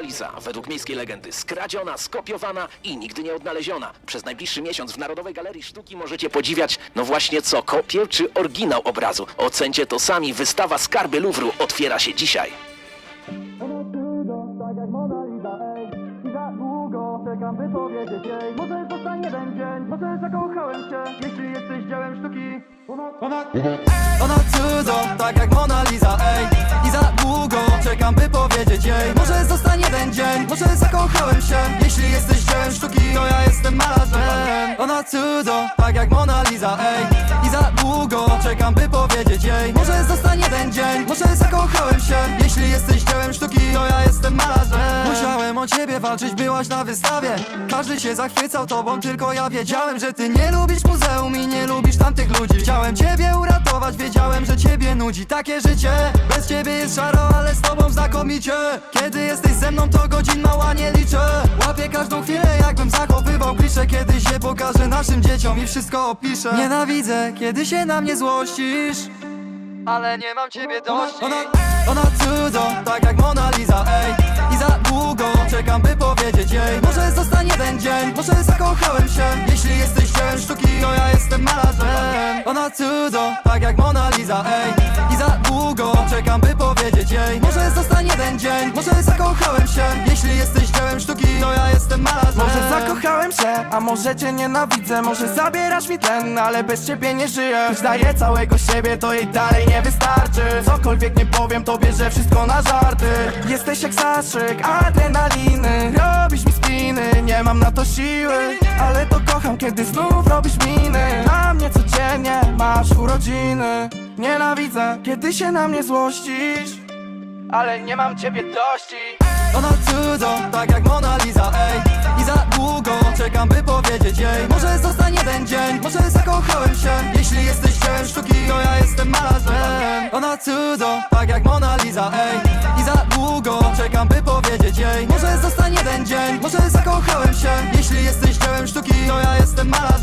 Mona Lisa, według miejskiej legendy, skradziona, skopiowana i nigdy nie odnaleziona. Przez najbliższy miesiąc w Narodowej Galerii Sztuki możecie podziwiać, no właśnie co, kopię czy oryginał obrazu. Ocencie to sami, wystawa Skarby Luwru otwiera się dzisiaj. Czekam, by powiedzieć jej Może zostanie jeden dzień, może zakochałem się Jeśli jesteś dziełem sztuki Ona, ona cudo, tak jak Mona Lisa, ej może zakochałem się. Jeśli jesteś dziełem sztuki, to ja jestem malarzem Ona cudo, tak jak Mona Lisa, ej. I za długo czekam, by powiedzieć jej. Może zostanie jeden dzień, może zakochałem się. Jeśli jesteś dziełem sztuki, to ja jestem malarzem Musiałem o ciebie walczyć, byłaś na wystawie. Każdy się zachwycał tobą, tylko ja wiedziałem, że ty nie lubisz muzeum i nie lubisz tamtych ludzi. Chciałem ciebie uratować, wiedziałem, że ciebie nudzi takie życie. Bez ciebie jest szaro, ale z tobą znakomicie. Kiedy jesteś ze mną, to godzin mała nie liczę. Łapię każdą chwilę, jakbym zachowywał klisze. Kiedy się pokażę naszym dzieciom i wszystko opiszę. Nienawidzę, kiedy się na mnie złościsz ale nie mam ciebie dość. Ona, ona cudo, tak jak Mona Lisa, ej. I za długo czekam, by powiedzieć jej. Może zostanie jeden dzień, może zakochałem się. Jeśli jesteś dziełem sztuki, to ja jestem malarzem. Ona cudo, tak jak Lisa, ej I za długo czekam, by powiedzieć jej. Może zostanie jeden dzień, może zakochałem się. Jeśli jesteś dziełem sztuki, to ja jestem malarzem Może zakochałem się, a może cię nienawidzę. Może zabierasz mi tlen, ale bez ciebie nie żyję. Choć daję całego siebie, to jej dalej nie wystarczy. Cokolwiek nie powiem tobie, że wszystko na żarty. Jesteś jak zastrzyk adrenaliny. Robisz mi spiny, nie mam na to siły. Ale to kocham, kiedy znów robisz miny masz urodziny. Nienawidzę, kiedy się na mnie złościsz. Ale nie mam ciebie dości. Ona cudo, tak jak Mona Lisa, ej. I za długo czekam, by powiedzieć jej. Może zostanie jeden dzień, może zakochałem się. Jeśli jesteś dziełem sztuki, to ja jestem malarzem. Ona cudo, tak jak Mona Lisa, ej. I za długo czekam, by powiedzieć jej. Może zostanie jeden dzień, może zakochałem się. Jeśli jesteś dziełem sztuki, to ja jestem malarzem